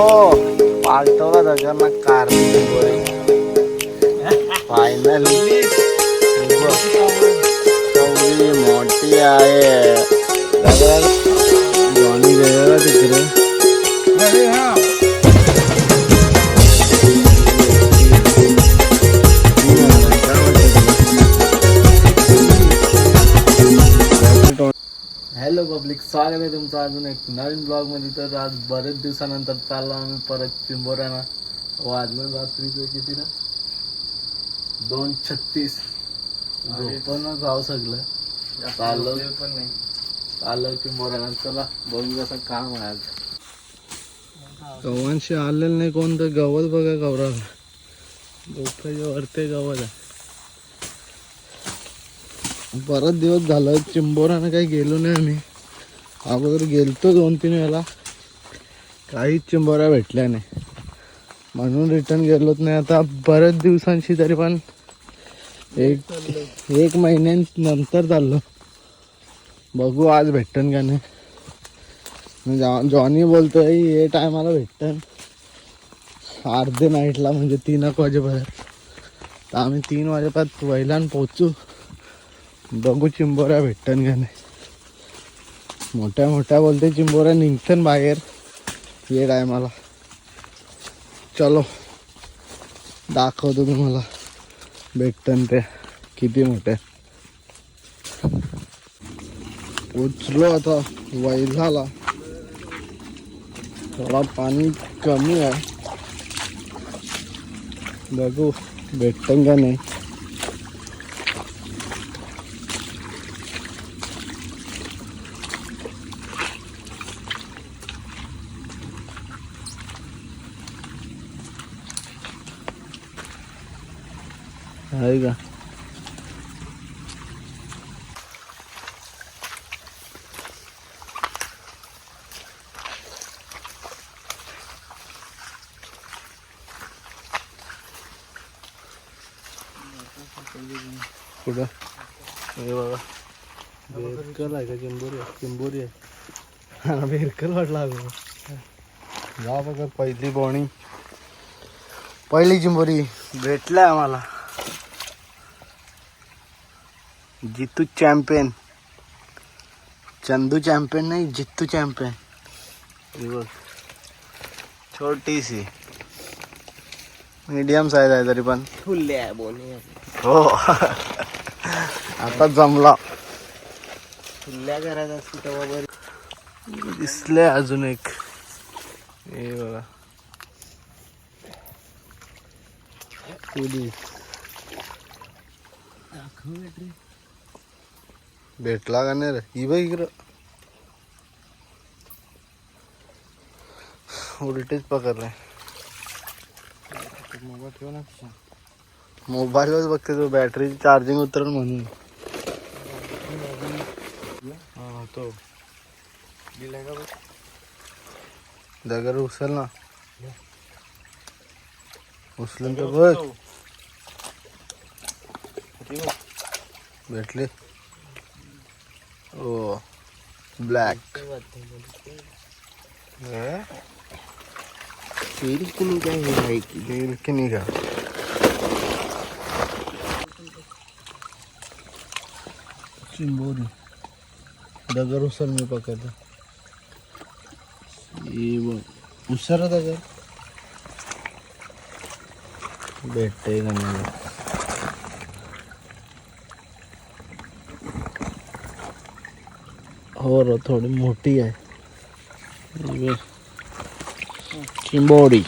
हो पालटवला दगडांना कार फायनली चौरी मोठी आहे दगड जॉनी गेलेला तिकडे हॅलो पब्लिक स्वागत आहे तुमचं अजून एक नवीन ब्लॉगमध्ये तर आज बरेच दिवसानंतर चाललो आम्ही परत चिंबोऱ्याना वाजलं रात्रीचं किती ना? दोन छत्तीस. पण जाऊ सगळं. चाललो. पण नाही चाललो चिंबोऱ्याना चला बघू कसं काम आहे आज. गव्हांशी आलेलं नाही कोणतं गवत बघा गौराला डोक्याच्या वरते गवत आहे. बराच दिवस झालं चिंबोरानं काही गेलो नाही आम्ही. अगोदर गेलतो दोन तीन वेळा काहीच चिंबोऱ्या भेटल्या नाही. म्हणून रिटर्न गेलोच नाही. आता बऱ्याच दिवसांशी तरी पण एक एक महिन्यानंतर चाललो. बघू आज भेटन का नाही. जॉ जॉनी बोलतोय हे टायमाला भेटन. अर्धे नाईटला म्हणजे तीन एक वाजेपर्यंत. तर आम्ही तीन वाजेपर्यंत वैलान पोचू बघू चिंबोऱ्या भेटन का नाही. मोठ्या मोठ्या बोलते चिंबोऱ्या निघतन बाहेर. ये टायमाला चलो. दाखवतो तुम्हाला. भेटतन ते. किती मोठे. उचलो आता. वैलाला थोडा पाणी कमी आहे. बघू. भेटतं का नाही? आहे का कुठं हे बघा बेरकल आहे का चिंबोरी आहे चिंबोरी आहे हा बेरकल वाटला जा बघा पहिली बोणी पहिली चिंबोरी भेटलाय आम्हाला जितू चॅम्पियन चंदू चॅम्पियन नाही जित्तू चॅम्पियन बघ छोटीशी मीडियम साईज आहे तरी पण फुल्ले आहे बोने हो। आता जमला। फुल्ल्या घरात असते तेव्हा बरं दिसले अजून एक। हे बघा पोलीस भेटला का नाही रे ही बघ इकडं उलटीच पकडलाय मोबाईल ठेव ना मोबाईलवर बघते तो बॅटरी चार्जिंग उतरल म्हणून हा तो। दिलाय का दगड उचल ना उचलून तर बघ भेटले ओ ब्लॅक बिलकुल काय हे आहे की निघा चिंबोरी दगड उचल मी बघ उसर दगड भेटते का नाही हो र थोडी मोठी आहे हे. चिंबोरी।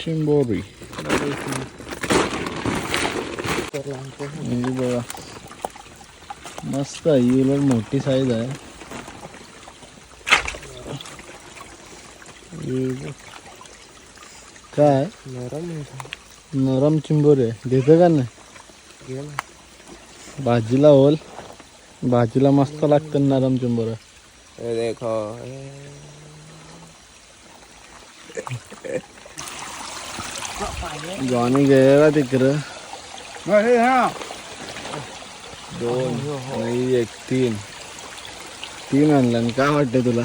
चिंबोरी। बघा। मस्त आहे ही उलट मोठी साईज आहे. हे. काय? नरम नरम चिंबोरी आहे. देतं का नाही? भाजीला होल. भाजीला मस्त लागतं नरम हे देखो. जॉनी गेलेला तिकडं. दोन नाही एक तीन. तीन आणलं काय वाटतंय तुला?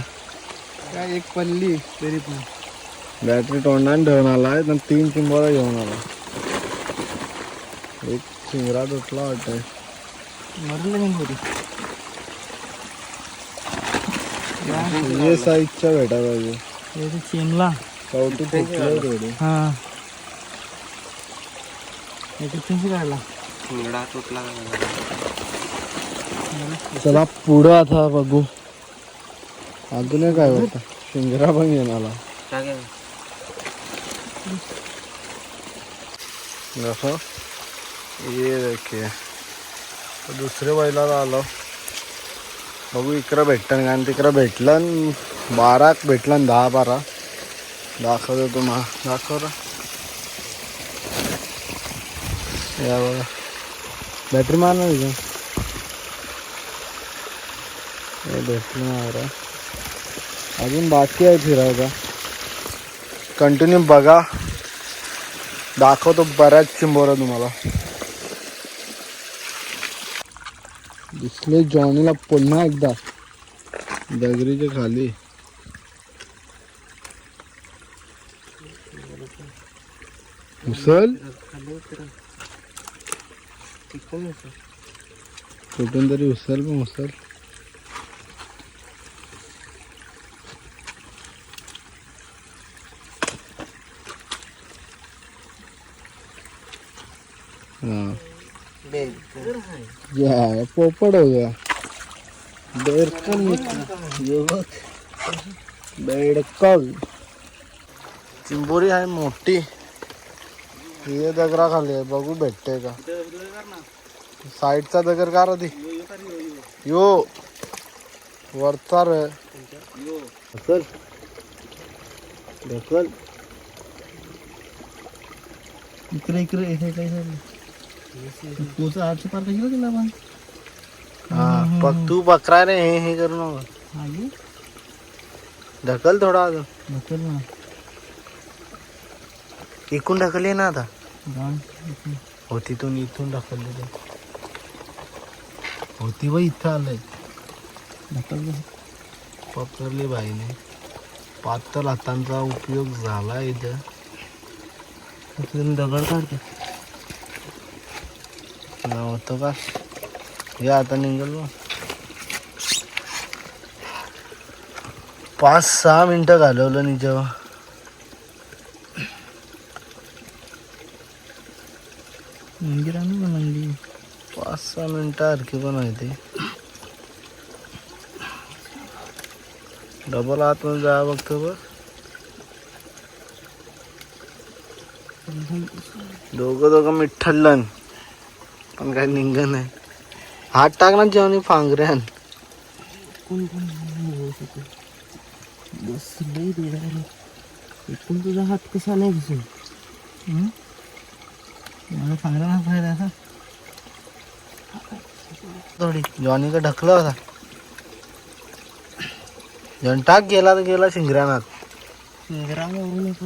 काय एक पल्ली तरी पण. बॅटरी तोंडाने ठेवून आला आहे पण तीन चिंबोरा घेऊन आला. एक चिंगरा तुटला वाटतंय. हे साईजच्या भेटा पाहिजे. चेनला फुटलं हा. काढला चला पुढं आता बघू. अजून काय होता? शिंगरा पण घेऊन आला जसं ये देखीए दुसऱ्या दुसरे बैलाला आलो. बघू इकडं भेटतं कारण आणि तिकडं भेटलं न बारा भेटलं दहा बारा दाखवतो तुम्हा दाखव या बघा. बॅटरी मार ना तिथं हे मारा अजून बाकी आहे फिरायचा कंटिन्यू बघा. दाखवतो बऱ्याच चिंबोरा तुम्हाला. दिसले जॉनीला पुन्हा एकदा. दगरीच्या खाली. उसल कुठून तरी उसल पण उसल हा. या पोपड हो गया बेडकल युवक. बघ बेडकल चिंबोरी आहे मोठी. हे दगरा खाली आहे बघू भेटते का? साईडचा दगर का रे यो. वरचा रे. ढकल. ढकल. इकडे इकडे हे काही झालं आठशे पार गेला पण हा तू बकरा रे हे हे करू नका ढकल थोडा अजून. ढकल ना. इकून ढकल ना आता. हो तिथून इथून ढकलले ते. होती व इथं आलंय. ढकल पकडली बाईने. पातळ हातांचा उपयोग झाला इथं. दगड काढते. होतं का? हे आता निघल. पाच सहा मिनिटं घालवलं नि जेव्हा. मंदिर आणू का मंदिर पाच सहा मिनिटं हरकी पण आहे ते डबल आतमध्ये जा बघतो बघ. दोघं दोघं मिठ्ठलन पण काय निघ नाही हात टाक ना जेवणी फांगऱ्यान. कोण कोण होऊ शकतो बस लई बेडायला एकूण तुझा हात कसा नाही घुसून मला ना फायदा असा. थोडी. जॉनी का ढकला होता. जॉन टाक गेला तर गेला शिंगऱ्यानात. इंग्रामावरून नको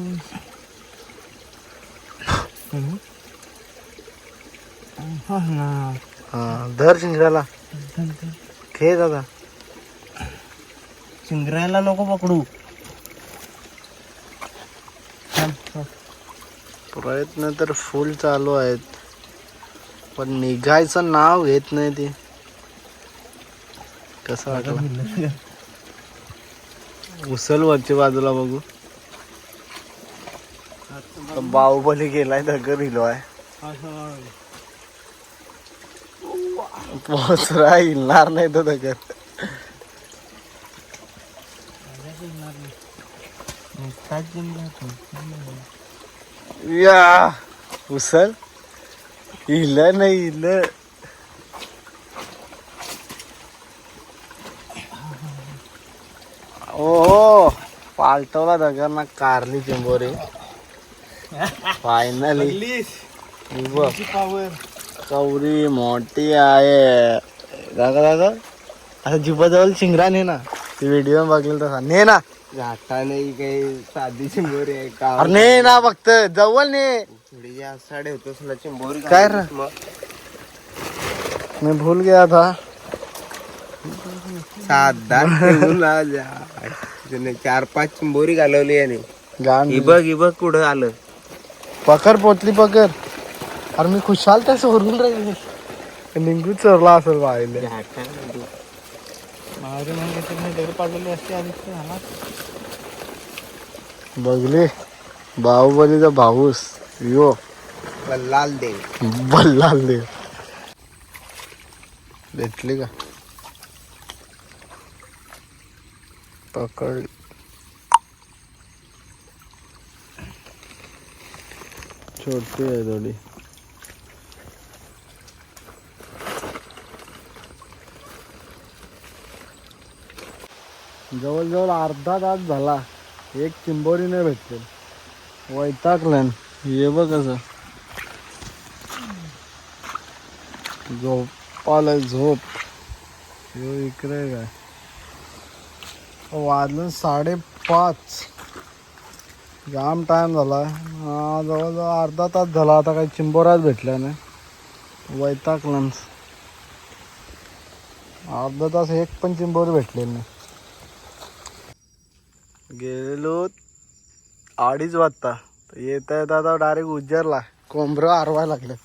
हा ना हा धर दादा. चिंगरायला नको पकडू. प्रयत्न तर फुल चालू आहेत. पण निघायचं नाव घेत नाही ते. कसं वाटलं? उचल वरच्या बाजूला बघू. बाहुबली गेलाय दगड हिलो आहे पोचरा हिलणार नाही तो दगड. या उचल हिल नाही हिल. ओ पालटवला दगड ना कारली चिंबोरी. फायनली पावर कवरी मोठी आहे. दादा दादा असं जिबाजवळ शिंगरा ने ना ती व्हिडिओ बघेल तसा. ने ना. घाटा नाही काही साधी चिंबोरी आहे का अरे ने ना फक्त जवळ ने. थोडी या साडे होतो तुला चिंबोरी काय रे? मैं भूल गया था साधा ठेवला जा त्याने चार पाच चिंबोरी घालवली याने. गाण ही बघ ही बघ कुठं आलं. पकर पोतली पकर अरे मी खुशाल त्या सोडून राहिले निंगू चोरला असेल म्हणजे पाडलेली असते आधी बघले बाहुबलीचा भाऊस यो. लाल देव बल्लाल देव भेटली का? पकड. छोटी आहे थोडी. जवळजवळ अर्धा तास झाला. एक चिंबोरी नाही भेटते वैतागलं ये बघ कसं झोप आलं झोप. यो इकडे काय? वाजलं साडेपाच. जाम टाइम झाला. हा, जवळजवळ अर्धा तास झाला. आता काही चिंबोराच भेटल्या नाही. वैतागलं अर्धा तास एक पण चिंबोरी भेटलेली नाही. गेलो अडीच वाजता. येता येता आता डायरेक्ट उज्जरला कोंबरं आरवायला लागलं